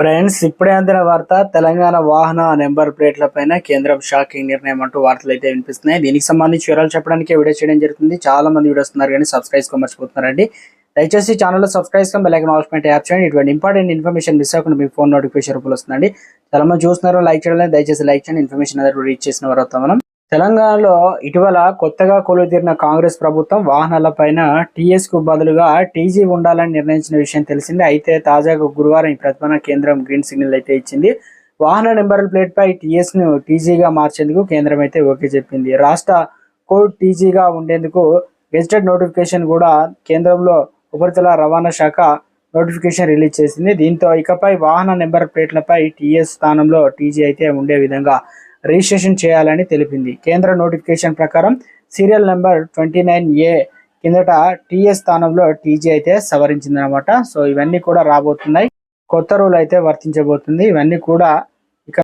Friends ఇప్పుడే అందిన వార్త తెలంగాణ వాహన నెంబర్ ప్లేట్లపైన కేంద్రం షాకింగ్ నిర్ణయం అంటూ వార్తలు అయితే వినిపిస్తున్నాయి. దీనికి సంబంధించి వివరాలు చెప్పడానికి వీడియో చేయడం జరుగుతుంది. చాలా మంది వీడియోస్ ఉన్నారు కానీ సబ్స్క్రైబ్ మర్చిపోతున్నారండి. దయచేసి ఛానల్లో సబ్స్క్రైబ్ చేసుకొని బెల్ ఐకాన్ యాప్ చేయండి. ఇటువంటి ఇంపార్టెంట్ ఇన్ఫర్మేషన్ మిస్ అవ్వకుండా మీ ఫోన్ నోటిఫికేషన్ రూపంలో వస్తుందండి. చాలా మంది చూస్తున్నారు లైక్ చేయడం దయచేసి లైక్ చేయండి. ఇన్ఫర్మేషన్ అందరూ రీచ్ చేసిన వారు అవుతాం మనం. తెలంగాణలో ఇటీవల కొత్తగా కొలుదీరిన కాంగ్రెస్ ప్రభుత్వం వాహనాలపైన టీఎస్కు బదులుగా టీజీ ఉండాలని నిర్ణయించిన విషయం తెలిసిందే. అయితే తాజాగా గురువారం ఈ ప్రతిపాదన కేంద్రం గ్రీన్ సిగ్నల్ అయితే ఇచ్చింది. వాహన నెంబర్ ప్లేట్ పై టీఎస్ను టీజీగా మార్చేందుకు కేంద్రం అయితే ఓకే చెప్పింది. రాష్ట్ర కోడ్ టీజీగా ఉండేందుకు గెజిటెడ్ నోటిఫికేషన్ కూడా కేంద్రంలో ఉపరితల రవాణా శాఖ నోటిఫికేషన్ రిలీజ్ చేసింది. దీంతో ఇకపై వాహన నెంబర్ ప్లేట్లపై టీఎస్ స్థానంలో టీజీ అయితే ఉండే విధంగా రిజిస్ట్రేషన్ చేయాలని తెలిపింది. కేంద్ర నోటిఫికేషన్ ప్రకారం serial number twenty nine A కిందట టీఎస్ స్థానంలో టీజీ అయితే సవరించింది సో ఇవన్నీ కూడా రాబోతున్నాయి. కొత్త రూల్ అయితే వర్తించబోతుంది. ఇవన్నీ కూడా